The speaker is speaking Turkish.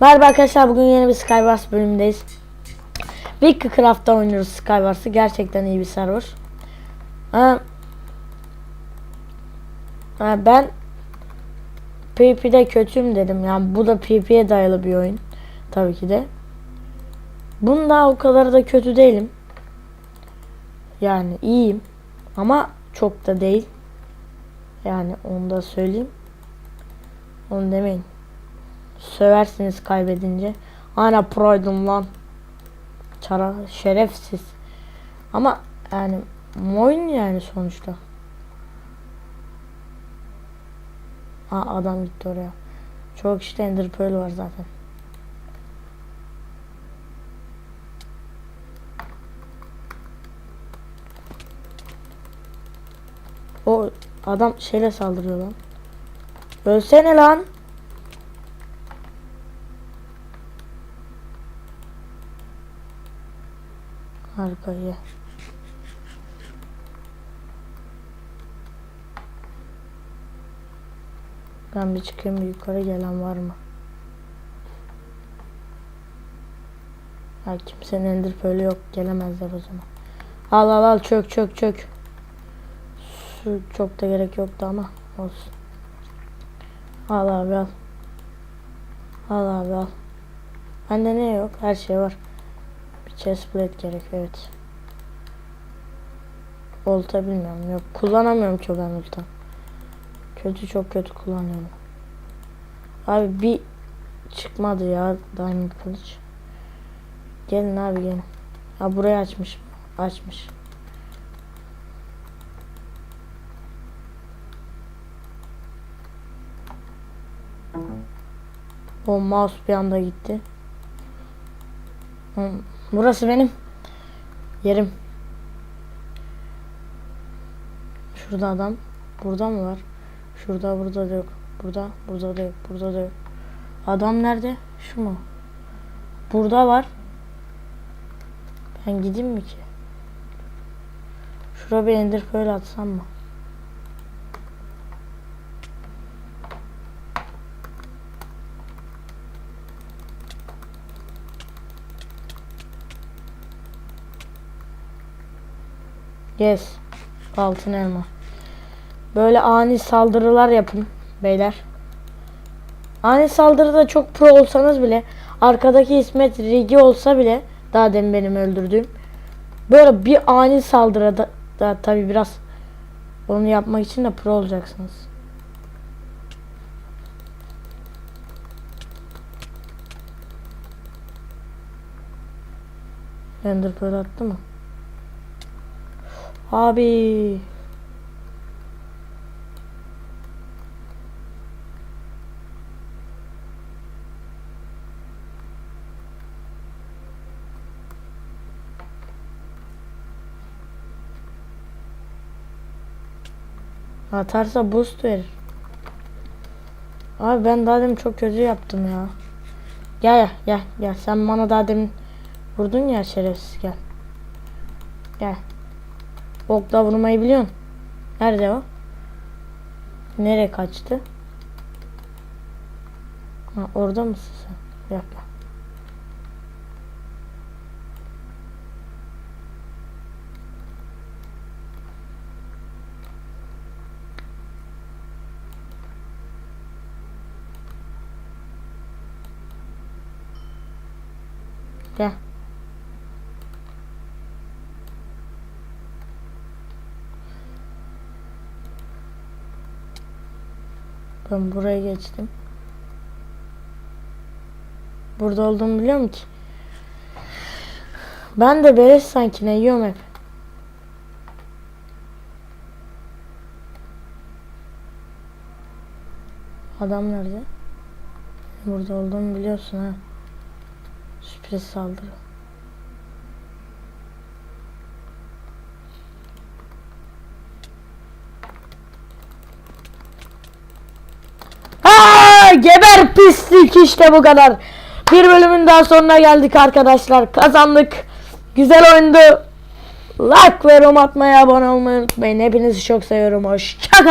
Merhaba arkadaşlar bugün yeni bir Skywars bölümündeyiz. Witchcraft'ta oynuyoruz Skywars'ı. Gerçekten iyi bir server. Ha, ha, ben PvP'de kötüyüm dedim. Yani bu da PvP'ye dayalı bir oyun. Tabii ki de. Bunda o kadar da kötü değilim. Yani iyiyim. Ama çok da değil. Yani onu da söyleyeyim. Onu demeyin. Söversiniz kaybedince. Ana proydum lan. Çara şerefsiz. Ama yani oyun yani sonuçta. Ha adam gitti oraya. Çok işte Ender Pearl var zaten. O adam şeyle saldırıyor lan. Ölsene lan. Harika iyi. Ben bir çıkayım yukarı gelen var mı? Ha kimsenin ender pearl'ü yok gelemezler o zaman. Al al al çök çök çök. Su çok da gerek yoktu ama olsun. Al abi al. Al abi al. Bende ne yok? Her şey var. Chestplate gerek evet. Olta bilmiyorum yok. Kullanamıyorum ki ben olta. Kötü çok kötü kullanıyorum. Abi bir çıkmadı ya diamond kılıç. Gelin abi gelin. Ha burayı açmış. Açmış. O mouse bir anda gitti. Hı, Burası benim yerim. Şurada adam. Burada mı var? Şurada burada da yok. Burada burada da yok. Burada da yok. Adam nerede? Şu mu? Burada var. Ben gideyim mi ki? Şuraya bir ender pearl atsam mı? Yes. Altın elma. Böyle ani saldırılar yapın beyler. Ani saldırıda çok pro olsanız bile arkadaki İsmet Rigi olsa bile daha demin benim öldürdüğüm böyle bir ani saldırıda da tabi biraz onu yapmak için de pro olacaksınız. Ender attı mı? Abi. Atarsa boost verir. Abi ben daha demin çok kötü yaptım ya. Gel gel gel gel. Sen bana daha demin vurdun ya şerefsiz gel. Gel. Okla vurmayı biliyorsun. Nerede o? Nereye kaçtı? Ha, orada mısın sen? Dakika. Gel. Ben buraya geçtim. Burada olduğumu biliyor musun ki? Ben de beleş sanki ne yiyorum hep. Adam nerede? Burada olduğumu biliyorsun ha. Sürpriz saldırı. Ha, geber pislik işte bu kadar. Bir bölümün daha sonuna geldik arkadaşlar. Kazandık. Güzel oyundu. Like ve yorum atmayı, abone olmayı unutmayın. Hepinizi çok seviyorum. Hoşçakalın.